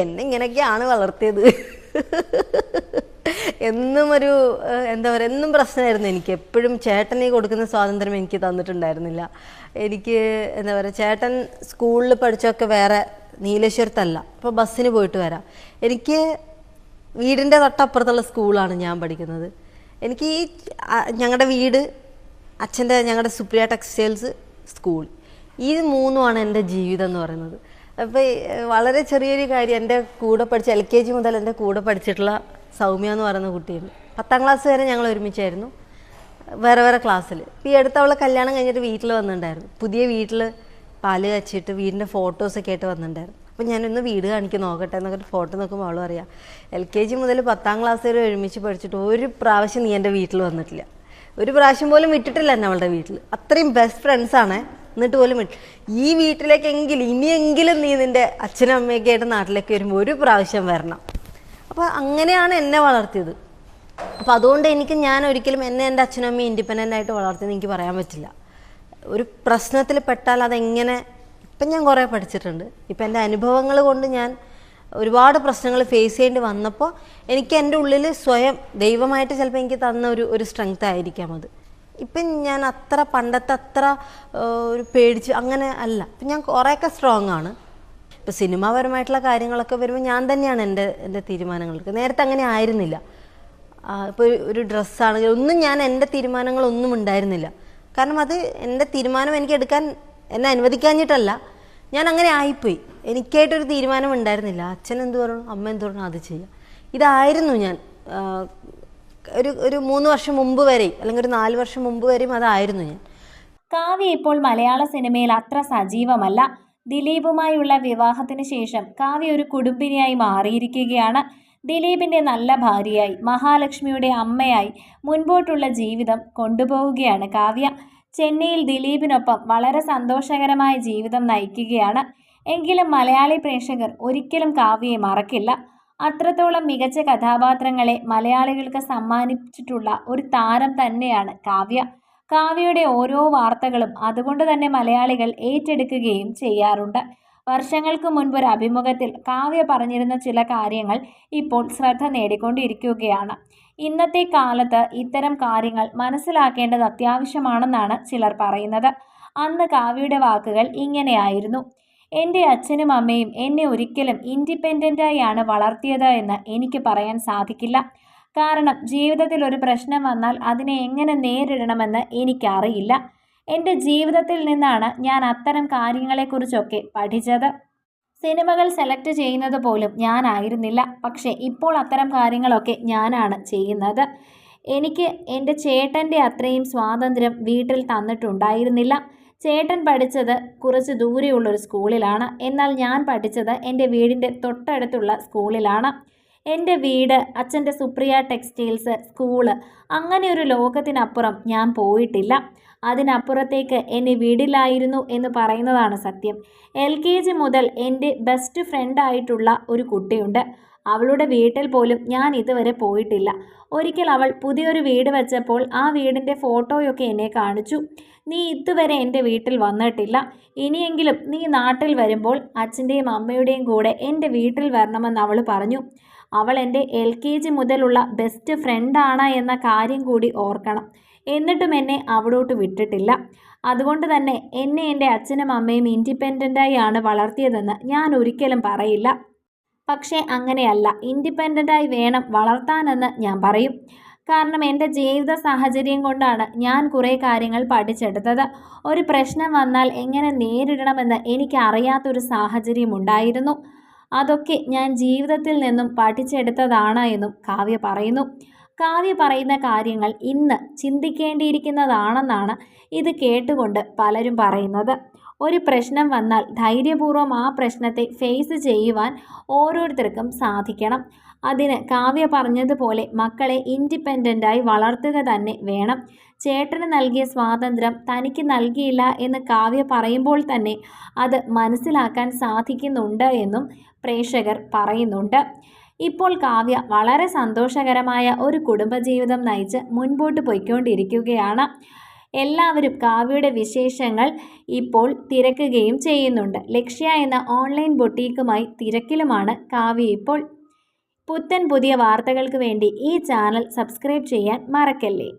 എന്നെ ഇങ്ങനെയൊക്കെയാണ് വളർത്തിയത്. എന്നും ഒരു എന്താ പറയുക എന്നും പ്രശ്നമായിരുന്നു എനിക്ക്. എപ്പോഴും ചേട്ടനെ കൊടുക്കുന്ന സ്വാതന്ത്ര്യം എനിക്ക് തന്നിട്ടുണ്ടായിരുന്നില്ല. എനിക്ക് എന്താ പറയുക ചേട്ടൻ സ്കൂളിൽ പഠിച്ചൊക്കെ വേറെ നീലേശ്വരത്തല്ല. അപ്പോൾ ബസ്സിന് പോയിട്ട് വരാം. എനിക്ക് വീടിന്റെ തൊട്ടപ്പുറത്തുള്ള സ്കൂളാണ് ഞാൻ പഠിക്കുന്നത്. എനിക്ക് ഈ ഞങ്ങളുടെ വീട് അച്ഛന്റെ ഞങ്ങളുടെ സുപ്രിയ ടെക്സ്റ്റൈൽസ് സ്കൂൾ. ഈ മൂന്നുമാണ് എന്റെ ജീവിതം എന്ന് പറയുന്നത്. അപ്പോൾ വളരെ ചെറിയൊരു കാര്യം. എന്റെ കൂടെ പഠിച്ച എൽ കെ ജി മുതൽ എന്റെ കൂടെ പഠിച്ചിട്ടുള്ള സൗമ്യ എന്ന് പറയുന്ന കുട്ടിയുണ്ട്. പത്താം ക്ലാസ് വരെ ഞങ്ങൾ ഒരുമിച്ചായിരുന്നു. വേറെ വേറെ ക്ലാസ്സിൽ. ഈ അടുത്ത് അവളെ കല്യാണം കഴിഞ്ഞിട്ട് വീട്ടിൽ വന്നിട്ടുണ്ടായിരുന്നു. പുതിയ വീട്ടിൽ പാൽ കച്ചിട്ട് വീടിന്റെ ഫോട്ടോസൊക്കെ ആയിട്ട് വന്നിട്ടുണ്ടായിരുന്നു. അപ്പോൾ ഞാനൊന്ന് വീട് കാണിക്ക് നോക്കട്ടെ എന്നൊക്കെ ഫോട്ടോ നോക്കുമ്പോൾ അവളും അറിയാം എൽ കെ ജി മുതൽ പത്താം ക്ലാസ് വരെ ഒരുമിച്ച് പഠിച്ചിട്ട് ഒരു പ്രാവശ്യം നീ എന്റെ വീട്ടിൽ വന്നിട്ടില്ല. ഒരു പ്രാവശ്യം പോലും വിട്ടിട്ടില്ല എന്നെ അവളുടെ വീട്ടിൽ. അത്രയും ബെസ്റ്റ് ഫ്രണ്ട്സാണ് എന്നിട്ട് പോലും ഈ വീട്ടിലേക്കെങ്കിലും ഇനിയെങ്കിലും നീ നിന്റെ അച്ഛനും അമ്മയൊക്കെ ആയിട്ട് നാട്ടിലേക്ക് വരുമ്പോൾ ഒരു പ്രാവശ്യം വരണം. അപ്പോൾ അങ്ങനെയാണ് എന്നെ വളർത്തിയത്. അപ്പോൾ അതുകൊണ്ട് എനിക്ക് ഞാൻ ഒരിക്കലും എന്നെ എന്റെ അച്ഛനും അമ്മയും ഇൻഡിപെൻഡന്റ് ആയിട്ട് വളർത്തിയെന്ന് എനിക്ക് പറയാൻ പറ്റില്ല. ഒരു പ്രശ്നത്തിൽ പെട്ടാൽ അതെങ്ങനെ ഇപ്പം ഞാൻ കുറേ പഠിച്ചിട്ടുണ്ട്. ഇപ്പം എന്റെ അനുഭവങ്ങൾ കൊണ്ട് ഞാൻ ഒരുപാട് പ്രശ്നങ്ങൾ ഫേസ് ചെയ്യേണ്ടി വന്നപ്പോൾ എനിക്ക് എന്റെ ഉള്ളിൽ സ്വയം ദൈവമായിട്ട് ചിലപ്പോൾ എനിക്ക് തന്ന ഒരു ഒരു സ്ട്രെങ്ത് ആയിരിക്കാം അത്. ഇപ്പം ഞാൻ അത്ര പണ്ടത്തെ അത്ര ഒരു പേടിച്ച് അങ്ങനെ അല്ല. ഇപ്പം ഞാൻ കുറേയൊക്കെ സ്ട്രോങ് ആണ്. ഇപ്പൊ സിനിമാപരമായിട്ടുള്ള കാര്യങ്ങളൊക്കെ വരുമ്പോൾ ഞാൻ തന്നെയാണ് എന്റെ എന്റെ തീരുമാനങ്ങൾക്ക്. നേരത്തെ അങ്ങനെ ആയിരുന്നില്ല. ഇപ്പോൾ ഒരു ഡ്രസ്സാണെങ്കിൽ ഒന്നും ഞാൻ എന്റെ തീരുമാനങ്ങളൊന്നും ഉണ്ടായിരുന്നില്ല. കാരണം അത് എന്റെ തീരുമാനം എനിക്ക് എടുക്കാൻ എന്നെ അനുവദിക്കാഞ്ഞിട്ടല്ല. ഞാൻ അങ്ങനെ ആയിപ്പോയി. എനിക്കായിട്ടൊരു തീരുമാനം ഉണ്ടായിരുന്നില്ല. അച്ഛൻ എന്ത് പറഞ്ഞു? അമ്മ എന്ത് പറഞ്ഞു? അത് ചെയ്യാം. ഇതായിരുന്നു ഞാൻ ഒരു ഒരു മൂന്ന് വർഷം മുമ്പ് വരെയും അല്ലെങ്കിൽ ഒരു നാല് വർഷം മുമ്പ് വരെയും അതായിരുന്നു ഞാൻ. കാവ്യ ഇപ്പോൾ മലയാള സിനിമയിൽ അത്ര സജീവമല്ല. ദിലീപുമായുള്ള വിവാഹത്തിന് ശേഷം കാവ്യ ഒരു കുടുംബിനിയായി മാറിയിരിക്കുകയാണ്. ദിലീപിന്റെ നല്ല ഭാര്യയായി മഹാലക്ഷ്മിയുടെ അമ്മയായി മുൻപോട്ടുള്ള ജീവിതം കൊണ്ടുപോവുകയാണ് കാവ്യ. ചെന്നൈയിൽ ദിലീപിനൊപ്പം വളരെ സന്തോഷകരമായ ജീവിതം നയിക്കുകയാണ്. എങ്കിലും മലയാളി പ്രേക്ഷകർ ഒരിക്കലും കാവ്യയെ മറക്കില്ല. അത്രത്തോളം മികച്ച കഥാപാത്രങ്ങളെ മലയാളികൾക്ക് സമ്മാനിച്ചിട്ടുള്ള ഒരു താരം തന്നെയാണ് കാവ്യ. കാവ്യയുടെ ഓരോ വാർത്തകളും അതുകൊണ്ട് തന്നെ മലയാളികൾ ഏറ്റെടുക്കുകയും ചെയ്യാറുണ്ട്. വർഷങ്ങൾക്ക് മുൻപ് ഒരു അഭിമുഖത്തിൽ കാവ്യ പറഞ്ഞിരുന്ന ചില കാര്യങ്ങൾ ഇപ്പോൾ ശ്രദ്ധ നേടിക്കൊണ്ടിരിക്കുകയാണ്. ഇന്നത്തെ കാലത്ത് ഇത്തരം കാര്യങ്ങൾ മനസ്സിലാക്കേണ്ടത് അത്യാവശ്യമാണെന്നാണ് ചിലർ പറയുന്നത്. അന്ന് കാവ്യയുടെ വാക്കുകൾ ഇങ്ങനെയായിരുന്നു. എന്റെ അച്ഛനും അമ്മയും എന്നെ ഒരിക്കലും ഇൻഡിപെൻഡന്റായാണ് വളർത്തിയത് എന്ന് എനിക്ക് പറയാൻ സാധിക്കില്ല. കാരണം ജീവിതത്തിൽ ഒരു പ്രശ്നം വന്നാൽ അതിനെ എങ്ങനെ നേരിടണമെന്ന് എനിക്കറിയില്ല. എന്റെ ജീവിതത്തിൽ നിന്നാണ് ഞാൻ അത്തരം കാര്യങ്ങളെക്കുറിച്ചൊക്കെ പഠിച്ചത്. സിനിമകൾ സെലക്ട് ചെയ്യുന്നത് പോലും ഞാനായിരുന്നില്ല പക്ഷേ ഇപ്പോൾ അത്തരം കാര്യങ്ങളൊക്കെ ഞാനാണ് ചെയ്യുന്നത്. എനിക്ക് എന്റെ ചേട്ടന്റെ അത്രയും സ്വാതന്ത്ര്യം വീട്ടിൽ തന്നിട്ടുണ്ടായിരുന്നില്ല. ചേട്ടൻ പഠിച്ചത് കുറച്ച് ദൂരെയുള്ളൊരു സ്കൂളിലാണ്. എന്നാൽ ഞാൻ പഠിച്ചത് എന്റെ വീടിന്റെ തൊട്ടടുത്തുള്ള സ്കൂളിലാണ്. എന്റെ വീട് അച്ഛന്റെ സുപ്രിയ ടെക്സ്റ്റൈൽസ് സ്കൂൾ അങ്ങനെ ഒരു ലോകത്തിനപ്പുറം ഞാൻ പോയിട്ടില്ല. അതിനപ്പുറത്തേക്ക് എന്നെ വീടില്ലായിരുന്നു എന്ന് പറയുന്നതാണ് സത്യം. എൽ കെ ജി മുതൽ എന്റെ ബെസ്റ്റ് ഫ്രണ്ടായിട്ടുള്ള ഒരു കുട്ടിയുണ്ട്. അവളുടെ വീട്ടിൽ പോലും ഞാൻ ഇതുവരെ പോയിട്ടില്ല. ഒരിക്കൽ അവൾ പുതിയൊരു വീട് വെച്ചപ്പോൾ ആ വീടിന്റെ ഫോട്ടോയൊക്കെ എന്നെ കാണിച്ചു. നീ ഇതുവരെ എന്റെ വീട്ടിൽ വന്നിട്ടില്ല. ഇനിയെങ്കിലും നീ നാട്ടിൽ വരുമ്പോൾ അച്ഛന്റെയും അമ്മയുടെയും കൂടെ എന്റെ വീട്ടിൽ വരണമെന്ന് അവൾ പറഞ്ഞു. അവൾ എന്റെ എൽ കെ ജി മുതലുള്ള ബെസ്റ്റ് ഫ്രണ്ടാണ് എന്ന കാര്യം കൂടി ഓർക്കണം. എന്നിട്ടും എന്നെ അവിടോട്ട് വിട്ടിട്ടില്ല. അതുകൊണ്ട് തന്നെ എന്നെ എന്റെ അച്ഛനും അമ്മയും ഇൻഡിപെൻഡന്റായി ആണ് വളർത്തിയതെന്ന് ഞാൻ ഒരിക്കലും പറയില്ല. പക്ഷേ അങ്ങനെയല്ല. ഇൻഡിപെൻഡന്റായി വേണം വളർത്താനെന്ന് ഞാൻ പറയും. കാരണം എന്റെ ജീവിത സാഹചര്യം കൊണ്ടാണ് ഞാൻ കുറേ കാര്യങ്ങൾ പഠിച്ചെടുത്തത്. ഒരു പ്രശ്നം വന്നാൽ എങ്ങനെ നേരിടണമെന്ന് എനിക്കറിയാത്തൊരു സാഹചര്യം ഉണ്ടായിരുന്നു. അതൊക്കെ ഞാൻ ജീവിതത്തിൽ നിന്നും പഠിച്ചെടുത്തതാണ് എന്നും കാവ്യ പറയുന്നു. കാവ്യ പറയുന്ന കാര്യങ്ങൾ ഇന്ന് ചിന്തിക്കേണ്ടിയിരിക്കുന്നതാണെന്നാണ് ഇത് കേട്ടുകൊണ്ട് പലരും പറയുന്നത്. ഒരു പ്രശ്നം വന്നാൽ ധൈര്യപൂർവം ആ പ്രശ്നത്തെ ഫേസ് ചെയ്യുവാൻ ഓരോരുത്തർക്കും സാധിക്കണം. അതിന് കാവ്യ പറഞ്ഞതുപോലെ മക്കളെ ഇൻഡിപെൻഡന്റായി വളർത്തുക തന്നെ വേണം. ചേട്ടന് നൽകിയ സ്വാതന്ത്ര്യം തനിക്ക് നൽകിയില്ല എന്ന് കാവ്യ പറയുമ്പോൾ തന്നെ അത് മനസ്സിലാക്കാൻ സാധിക്കുന്നുണ്ട് എന്നും പ്രേക്ഷകർ പറയുന്നുണ്ട്. ഇപ്പോൾ കാവ്യ വളരെ സന്തോഷകരമായ ഒരു കുടുംബജീവിതം നയിച്ച് മുൻപോട്ട് പോയിക്കൊണ്ടിരിക്കുകയാണ്. എല്ലാവരും കാവ്യയുടെ വിശേഷങ്ങൾ ഇപ്പോൾ തിരക്കുകയും ചെയ്യുന്നുണ്ട്. ലക്ഷ്യ എന്ന ഓൺലൈൻ ബൊട്ടീക്കുമായി തിരക്കിലുമാണ് കാവ്യ ഇപ്പോൾ. പുത്തൻ പുതിയ വാർത്തകൾക്ക് വേണ്ടി ഈ ചാനൽ സബ്സ്ക്രൈബ് ചെയ്യാൻ മറക്കല്ലേ?